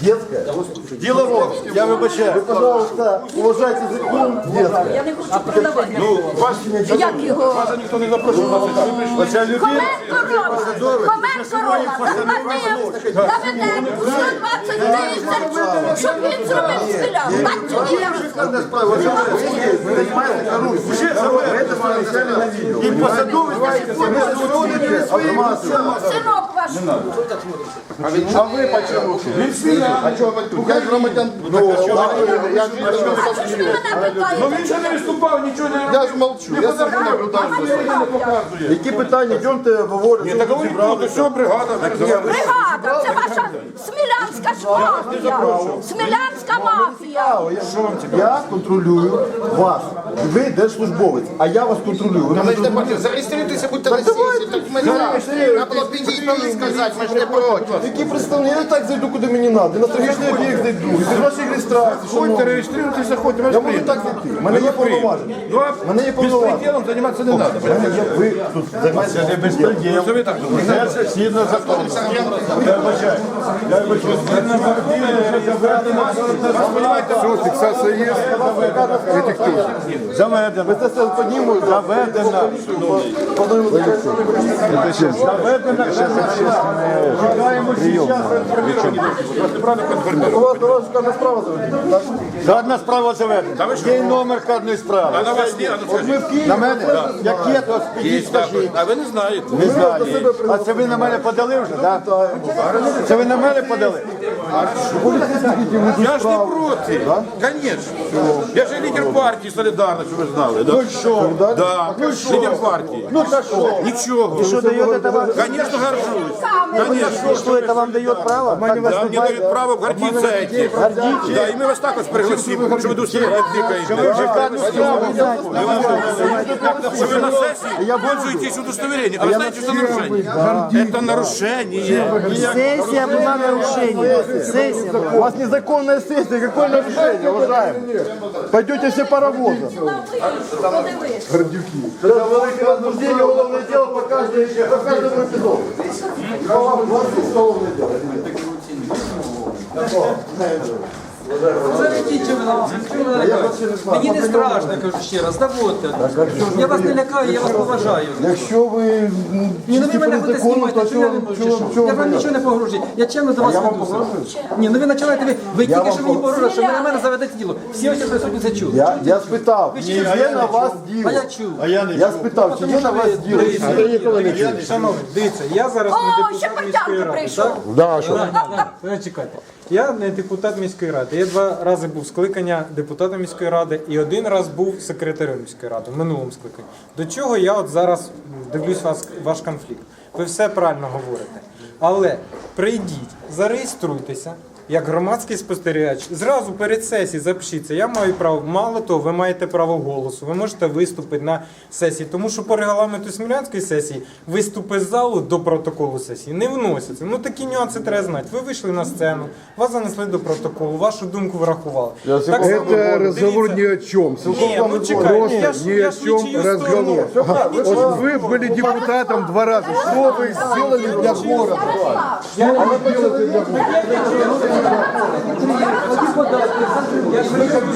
Детская? Дело в том, я вибачаю. Вы, пожалуйста, уважайте закон детское. Я не хочу продавати. Ну, ваш Як його? вас ніхто не запрошував. Оця людина, Комент корова! Комент корова! Заплатив ДВД 120 тисяч, щоб він зробив стріляв. Так тоді я Каждая справа, вы занимаетесь коррупцией. Уже это сняли на видео. И посадовый Синок ваш. А вы почему? А? Ну, я А що ж ви мене питаєте? Він же не виступав, нічого не Я ж молчу, я сам наблюдаю. Які питання, йдемте говорити. Так говорить, то що бригада? Бригада, це ваша смілянська ж мафія. Смілянська мафія. Я контролюю вас. Ви держслужбовець, а я вас контролюю. Ви Давайте, зрозуміли? Зареєструйтеся, будьте на сесії, ми Треба було підійти і сказати, ми ж не проти. Які представники? Я так зайду, куди мені треба. На стратегічний об'єкт зайду. І без вашої реєстрації. Ходьте, реєструйтеся, ходьте, Я можу так зайти. У мене є повноваження. Мене є повноваження. займатися не треба. Ви тут займаєтеся безпреділом. Це ви так думаєте? Це згідно закону. Я вибачаю. Я вибачаю. Що, фіксація є? Заведено. Ви це все піднімете? Заведено. Заведено. Чекаємо У у вас кожна справа заведена, так? Справа заведена. Є номер кожної справи. А на вас ну Києві. На мене? Яке то підіть, скажіть. А ви не знаєте. Не знаю. А це ви на мене подали вже, так? Це ви на мене подали? Я ж не проти. Звісно. Я ж лідер партії Солідарність, щоб ви знали. Ну що? Лідер партії. Ну так що? Нічого. Что дает это вам? Звісно, горжусь. Конечно. Что это вам дает право? Да, мне дают право гордиться этим. Да, и мы вас так вот пригласим, что вы тут тыкаете. Что вы на сессии пользуетесь удостоверением. А вы знаете, что нарушение? Это нарушение. Сессия была нарушение. Сессия была. У вас незаконная сессия, какое нарушение, уважаемые? Пойдете все паровозом. Подивись. Это великое возбуждение уголовное дело по, каждой, по каждому эпизоду. По вам 20 уголовное дело. Заведіть, що ви лякаєте? Мені не страшно, кажу ще раз, заводьте. Я вас не лякаю, я вас поважаю. Якщо ви м, Ні, ну ви мене будете знімати, то я не можу, Я вам нічого не погрожую. Я чемно до вас вам ведуся. погрожую? Ні, ну ви починаєте, ви, ви тільки що мені пог- погрожували, що ви на мене заведете діло. Всі ось присутні це чули. Я, я спитав, чи є на вас діло? А я чув. Я спитав, чи є на вас діло? Шановні, дивіться, я зараз не депутат міської портянка ради. прийшов. Що? Чекайте. Я не депутат міської ради. Я два рази був скликання депутата міської ради і один раз був секретарем міської ради в минулому скликанні. До чого я от зараз дивлюсь вас, ваш конфлікт. Ви все правильно говорите. Але прийдіть, зареєструйтеся Як громадський спостерігач, зразу перед сесією запишіться. Я маю право. Мало того, ви маєте право голосу. Ви можете виступити на сесії, тому що по регламенту Смілянської сесії виступи з залу до протоколу сесії не вносяться. Ну такі нюанси треба знати. Ви вийшли на сцену, вас занесли до протоколу, вашу думку врахували. Так само, Это разговор дивіться. ни о чем. Ні, ну чекай, Просто я ж, ни я о ж чем нічию разговор. сторону. Я нічию Вот вы были депутатом два раза. Что вы сделали для города? Я ж хочу.